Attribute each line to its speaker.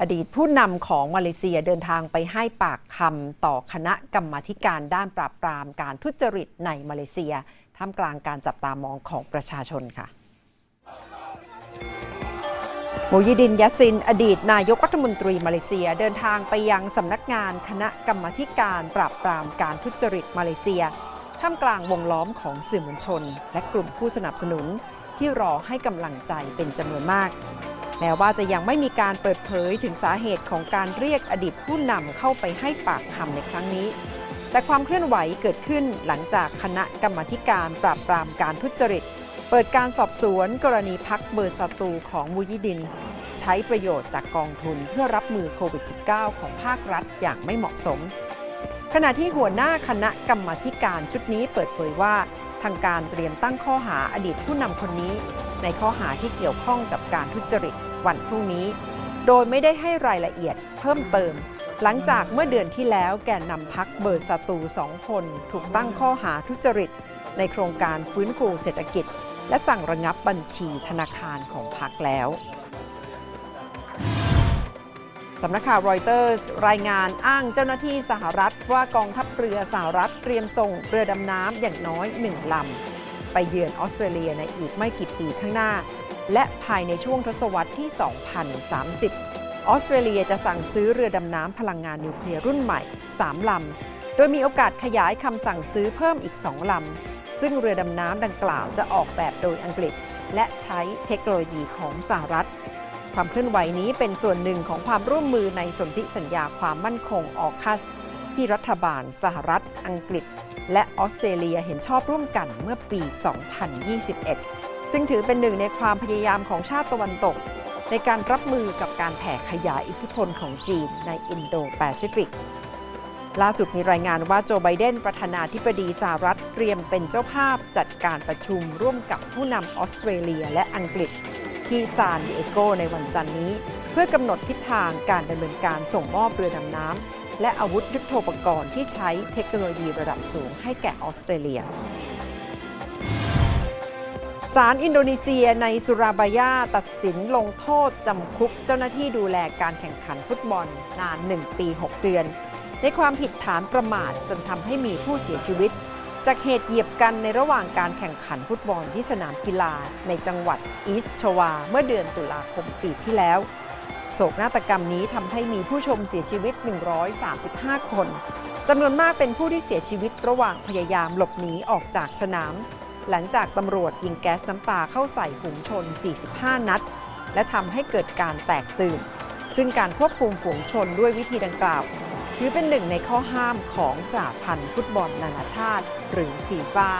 Speaker 1: อดีตผู้นำของมาเลเซียเดินทางไปให้ปากคำต่อคณะกรรมธิการด้านปราบปรามการทุจริตในมาเลเซีย ท่ามกลางการจับตามองของประชาชนค่ะมูยิดินยัสซิน อดีตนายกรัฐมนตรีมาเลเซียเดินทางไปยังสำนักงานคณะกรรมธิการปราบปรามการทุจริตมาเลเซีย ท่ามกลางวงล้อมของสื่อมวลชน และกลุ่มผู้สนับสนุนที่รอให้กำลังใจเป็นจำนวนมาก แม้ว่าจะยังไม่มีการเปิดเผยถึงสาเหตุของการเรียกอดีตผู้นำเข้าไปให้ปากคำในครั้งนี้ แต่ความเคลื่อนไหวเกิดขึ้นหลังจากคณะกรรมการปราบปรามการทุจริต เปิดการสอบสวนกรณีพักเบอร์ซาตูของมูยิดิน ใช้ประโยชน์จากกองทุนเพื่อรับมือโควิด -19 ของภาครัฐอย่างไม่เหมาะสม ขณะที่หัวหน้าคณะกรรมการชุดนี้เปิดเผยว่าทางการเตรียมตั้งข้อหาอดีตผู้นำคนนี้ ในข้อหาที่เกี่ยวข้องกับการทุจริต วันพรุ่งนี้ โดยไม่ได้ให้รายละเอียดเพิ่มเติม หลังจากเมื่อเดือนที่แล้วแกนนำพักเบอร์ซาตูสองคน ถูกตั้งข้อหาทุจริต ในโครงการฟื้นฟูเศรษฐกิจ และสั่งระงับบัญชีธนาคารของพรรคแล้วสำนักข่าวรอยเตอร์รายงานอ้างเจ้าหน้าที่สหรัฐว่ากองทัพเรือสหรัฐเตรียมส่งเรือดำน้ำอย่างน้อยหนึ่งลำ ไปเยือนออสเตรเลียในอีกไม่กี่ปีข้างหน้า และภายในช่วงทศวรรษที่ 2030 ออสเตรเลียจะสั่งซื้อเรือดำน้ำพลังงานนิวเคลียร์รุ่นใหม่ 3 ลำ โดยมีโอกาสขยายคำสั่งซื้อเพิ่มอีก 2 ลำ ซึ่งเรือดำน้ำดังกล่าวจะออกแบบโดยอังกฤษ และใช้เทคโนโลยีของสหรัฐ ความเคลื่อนไหวนี้เป็นส่วนหนึ่งของความร่วมมือในสนธิสัญญาความมั่นคงออคัสที่รัฐบาลสหรัฐ อังกฤษ และออสเตรเลียเห็นชอบร่วมกันเมื่อปี 2021 ซึ่งถือเป็นหนึ่งในความพยายามของชาติตะวันตก ในการรับมือกับการแผ่ขยายอิทธิพลของจีนในอินโดแปซิฟิก ล่าสุดมีรายงานว่าโจไบเดนประธานาธิบดีสหรัฐเตรียมเป็นเจ้าภาพจัดการประชุมร่วมกับผู้นำออสเตรเลียและอังกฤษ ที่ซานดิเอโกในวันจันทร์นี้ เพื่อกำหนดทิศทางการดำเนินการส่งมอบเรือดำน้ำและอาวุธยุทโธปกรณ์ที่ใช้เทคโนโลยีระดับสูงให้แก่ออสเตรเลีย ศาลอินโดนีเซียในสุราบายาตัดสินลงโทษจำคุกเจ้าหน้าที่ดูแลการแข่งขันฟุตบอลนาน 1 ปี 6 เดือน ในความผิดฐานประมาทจนทำให้มีผู้เสียชีวิต จากเหตุเหยียบกันในระหว่างการแข่งขันฟุตบอลที่สนามกีฬา ในจังหวัดอีสชวา เมื่อเดือนตุลาคมปีที่แล้ว โศกนาฏกรรมนี้ทำให้มีผู้ชมเสียชีวิต 135 คนจำนวนมากเป็นผู้ที่เสียชีวิตระหว่างพยายามหลบหนีออกจากสนาม หลังจากตำรวจยิงแก๊สน้ำตาเข้าใส่ฝูงชน 45 นัด และทำให้เกิดการแตกตื่น ซึ่งการควบคุมฝูงชนด้วยวิธีดังกล่าวถือเป็นหนึ่งในข้อห้ามของสหพันธ์ฟุตบอลนานาชาติ หรือฟีฟ่า